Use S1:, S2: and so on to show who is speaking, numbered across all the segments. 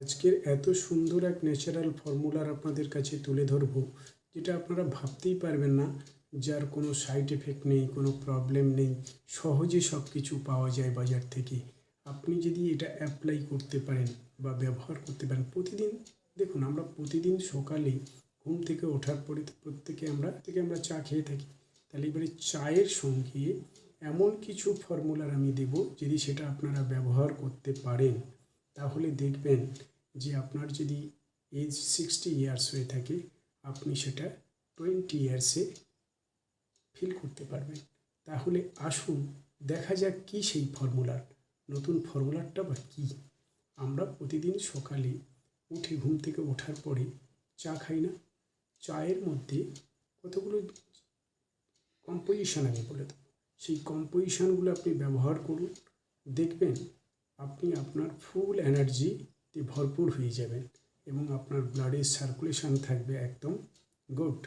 S1: আজকের এত সুন্দর এক ন্যাচারাল ফর্মুলার আপনাদের কাছে তুলে ধরবো, যেটা আপনারা ভাবতেই পারবেন না যার কোনো সাইড এফেক্ট নেই, কোনো প্রবলেম নেই, সহজে সব কিছু পাওয়া যায় বাজার থেকে। আপনি যদি এটা অ্যাপ্লাই করতে পারেন বা ব্যবহার করতে পারেন, প্রতিদিন দেখুন আমরা প্রতিদিন সকালে ঘুম থেকে ওঠার পরে প্রত্যেকে আমরা থেকে আমরা চা খেয়ে থাকি। তাহলে এবারে চায়ের সঙ্গে এমন কিছু ফর্মুলার আমি দেব, যদি সেটা আপনারা ব্যবহার করতে পারেন। তাহলে দেখবেন যে আপনার যদি এজ সিক্সটি ইয়ার্স হয়ে থাকে, আপনি সেটা টোয়েন্টি ইয়ার্সে ফিল করতে পারবেন। তাহলে আসুন দেখা যাক কী সেই ফর্মুলার নতুন ফর্মুলারটা বা কী? আমরা প্রতিদিন সকালে উঠে ঘুম থেকে ওঠার পরে চা খাই না। চায়ের মধ্যে কতগুলো কম্পোজিশন আমি বলে দেবো। সেই কম্পোজিশনগুলো আপনি ব্যবহার করুন। দেখবেন আপনি আপনার ফুল এনার্জিতে ভরপুর হয়ে যাবেন এবং আপনার ব্লাডের সার্কুলেশন থাকবে একদম গুড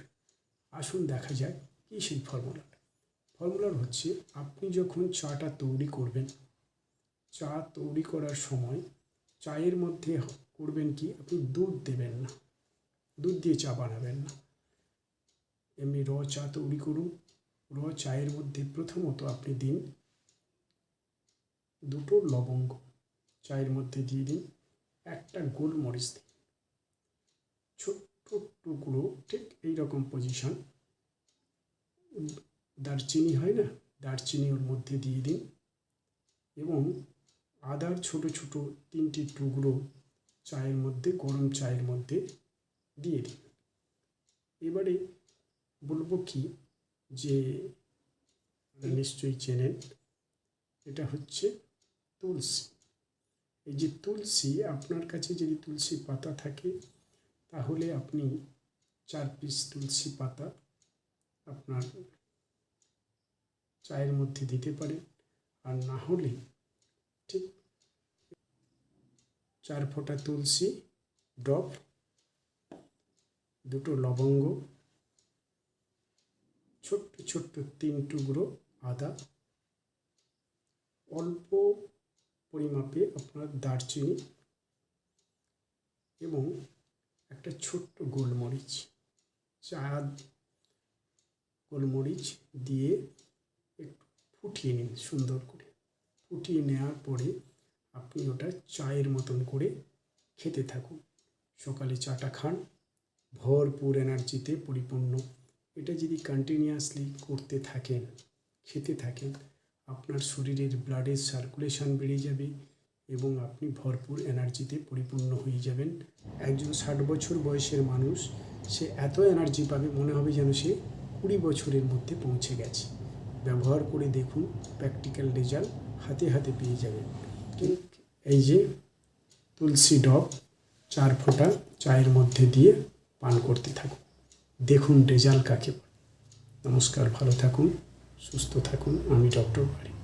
S1: আসুন দেখা যাক কী সেই ফর্মুলাটা ফর্মুলার হচ্ছে, আপনি যখন চাটা তৈরি করবেন, চা তৈরি করার সময় চায়ের মধ্যে করবেন কি, আপনি দুধ দেবেন না। দুধ দিয়ে চা বানাবেন না। এমনি র চা তৈরি করুন। র চায়ের মধ্যে প্রথমত আপনি দিন দুটো লবঙ্গ। চায়ের মধ্যে দিয়ে দিন একটা গোলমরিচ দিন ছোট্ট টুকরো, ঠিক এইরকম পজিশন দারচিনি হয় না? দারচিনি ওর মধ্যে দিয়ে দিন এবং আদার ছোট ছোট তিনটি টুকরো চায়ের মধ্যে, গরম চায়ের মধ্যে দিয়ে দিন। এবারে বলব কি যে নিশ্চয়ই চেনেন, এটা হচ্ছে তুলসী। এই যে তুলসী, আপনার কাছে যদি তুলসী পাতা থাকে, তাহলে আপনি চার পিস তুলসী পাতা আপনার চায়ের মধ্যে দিতে পারেন। আর না হলে ঠিক চার ফোঁটা তুলসী ডব দুটো লবঙ্গ, ছোট্ট ছোট্ট তিন টুকরো আদা, অল্প পরিমাপে আপনার দারচিনি এবং একটা ছোট্ট গোলমরিচ চা গোলমরিচ দিয়ে একটু ফুটিয়ে নিন সুন্দর করে। ফুটিয়ে নেওয়ার পরে আপনি ওটা চায়ের মতন করে খেতে থাকুন। সকালে চাটা খান, ভরপুর এনার্জিতে পরিপূর্ণ। এটা যদি কন্টিনিউয়াসলি করতে থাকেন, খেতে থাকেন আপনার শরীরের ব্লাডের সার্কুলেশন বেড়ে যাবে এবং আপনি ভরপুর এনার্জিতে পরিপূর্ণ হয়ে যাবেন। একজন ষাট বছর বয়সের মানুষ, সে এত এনার্জি পাবে, মনে হবে যেন সে কুড়ি বছরের মধ্যে পৌঁছে গেছে। ব্যবহার করে দেখুন প্র্যাকটিক্যাল রেজাল্ট হাতে হাতে পেয়ে যাবেন। এই যে তুলসী ডব চার ফোঁটা চায়ের মধ্যে দিয়ে পান করতে থাকুন। দেখুন রেজাল্ট কাকে নমস্কার, ভালো থাকুন। সুস্থ থাকুন আমি ডক্টর বাড়ি।